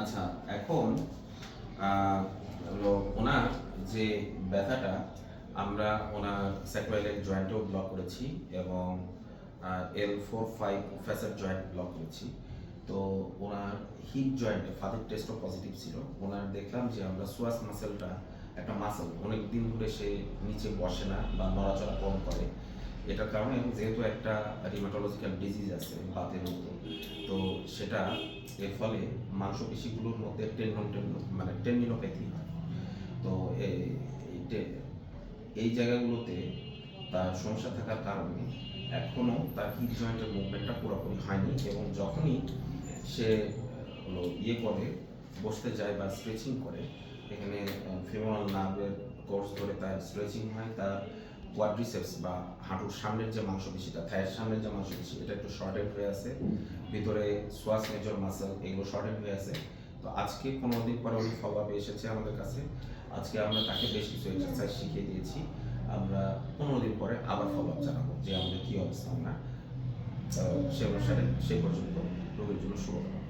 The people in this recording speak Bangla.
আচ্ছা এখন ওনার যে ব্যথাটা, আমরা ওনার স্যাকুয়াইলের জয়েন্টেও ব্লক করেছি এবং L four five facet joint block করেছি। তো ওনার হিপ জয়েন্টে ফাদের টেস্টও পজিটিভ ছিল। ওনার দেখলাম যে আমরা সোয়াস মাসেলটা একটা মাসেল অনেক দিন ধরে সে নিচে বসে না বা নড়াচড়া কম করে। এটার কারণে যেহেতু একটা রিমাটোলজিক্যাল ডিজিজ আছে, বাতের মতো তো সেটা এর ফলে মাংসপেশিগুলোর মধ্যে টেন্ডন মানে টেন্ডিনোপ্যাথি হয়। তো এই- এই জায়গাগুলোতে তার সমস্যা থাকার কারণে এখনও তার হিপ জয়েন্টের মুভমেন্টটা পুরোপুরি হয়নি এবং যখনই সে হলো ইয়ে করে, বসতে যায় বা স্ট্রেচিং করে, এখানে ফিমোরাল নার্ভের কোর্স ধরে তার স্ট্রেচিং হয়, তার কোয়াড্রিসেপস বা হাঁটুর সামনের যে মাংসপেশিটা থায়ের সামনের যে মাংসপেশি এটা একটু শর্টেড হয়ে আছে। ভিতরে সোয়াস মেজর মাসেল এগুলো শর্টেড হয়ে আছে। তো আজকে পনেরো দিন পরে উনি ফলো এসেছে আমাদের কাছে। আজকে আমরা তাকে বেশ কিছু এক্সারসাইজ শিখিয়ে দিয়েছি। আমরা পনেরো দিন পরে আবার ফলো জানাব যে আমাদের কী অবস্থা। তো সে অনুসারে সে পর্যন্ত রোগীর জন্য শুভকামনা।